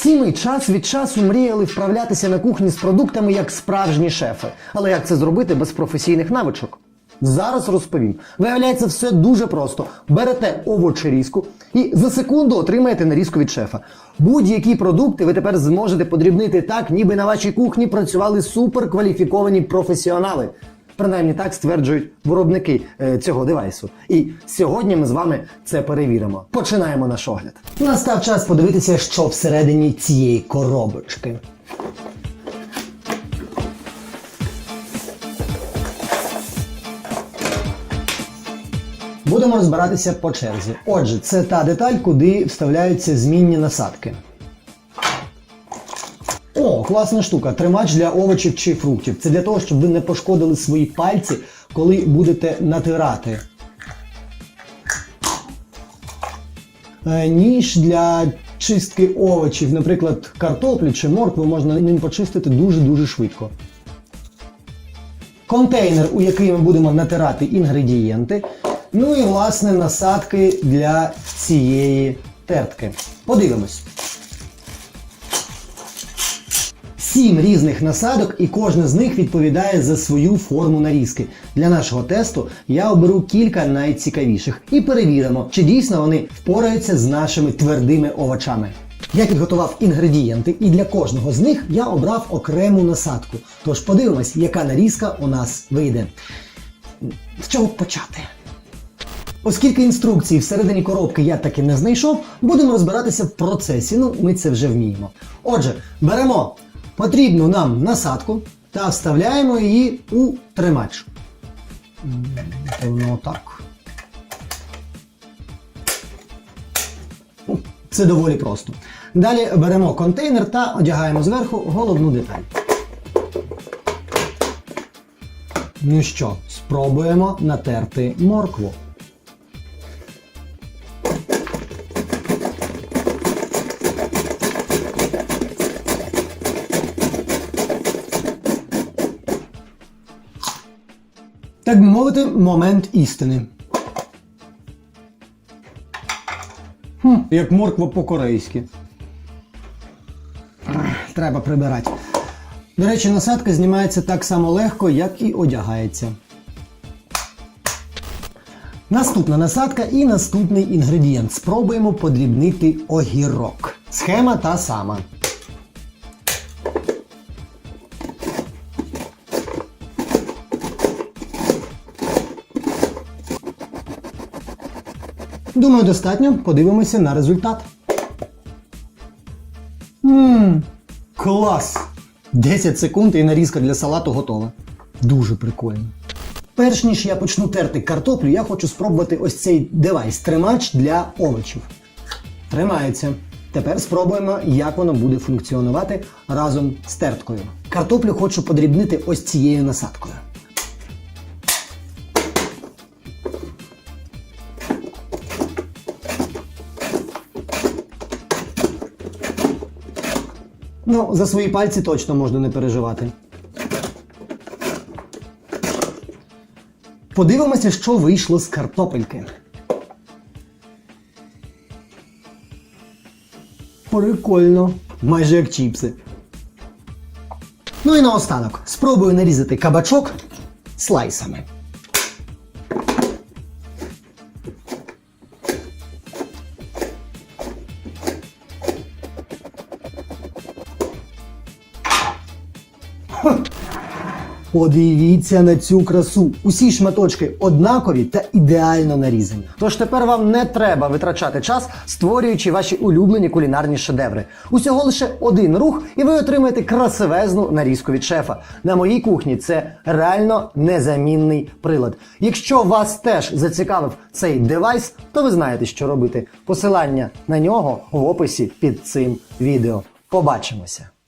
Всі ми час від часу мріяли вправлятися на кухні з продуктами як справжні шефи. Але як це зробити без професійних навичок? Зараз розповім. Виявляється, все дуже просто. Берете овочерізку і за секунду отримаєте нарізку від шефа. Будь-які продукти ви тепер зможете подрібнити так, ніби на вашій кухні працювали суперкваліфіковані професіонали. Принаймні так стверджують виробники е, цього девайсу. І сьогодні ми з вами це перевіримо. Починаємо наш огляд. Настав час подивитися, що всередині цієї коробочки. Будемо розбиратися по черзі. Отже, це та деталь, куди вставляються змінні насадки. О, класна штука. Тримач для овочів чи фруктів. Це для того, щоб ви не пошкодили свої пальці, коли будете натирати. Е, Ніж для чистки овочів, наприклад, картоплі чи моркви, можна ним почистити дуже-дуже швидко. Контейнер, у який ми будемо натирати інгредієнти. Ну і власне насадки для цієї тертки. Подивимось. Сім різних насадок, і кожна з них відповідає за свою форму нарізки. Для нашого тесту я оберу кілька найцікавіших і перевіримо, чи дійсно вони впораються з нашими твердими овочами. Я підготував інгредієнти, і для кожного з них я обрав окрему насадку. Тож подивимось, яка нарізка у нас вийде. З чого почати? Оскільки інструкції всередині коробки я таки не знайшов, будемо розбиратися в процесі. Ну, ми це вже вміємо. Отже, беремо потрібну нам насадку та вставляємо її у тримач. М, так. Це доволі просто. Далі беремо контейнер та одягаємо зверху головну деталь. Ну що, спробуємо натерти моркву. Так би мовити, момент істини. Хм, як морква по-корейськи. Треба прибирати. До речі, насадка знімається так само легко, як і одягається. Наступна насадка і наступний інгредієнт. Спробуємо подрібнити огірок. Схема та сама. Думаю, достатньо. Подивимося на результат. Ммм, клас! 10 секунд і нарізка для салату готова. Дуже прикольно. Перш ніж я почну терти картоплю, я хочу спробувати ось цей девайс тримач для овочів. Тримається. Тепер спробуємо, як воно буде функціонувати разом з терткою. Картоплю хочу подрібнити ось цією насадкою. Ну, за свої пальці точно можна не переживати. Подивимося, що вийшло з картопельки. Прикольно. Майже як чіпси. Ну і наостанок спробую нарізати кабачок слайсами. Подивіться на цю красу. Усі шматочки однакові та ідеально нарізані. Тож тепер вам не треба витрачати час, створюючи ваші улюблені кулінарні шедеври. Усього лише один рух, і ви отримаєте красивезну нарізку від шефа. На моїй кухні це реально незамінний прилад. Якщо вас теж зацікавив цей девайс, то ви знаєте, що робити. Посилання на нього в описі під цим відео. Побачимося!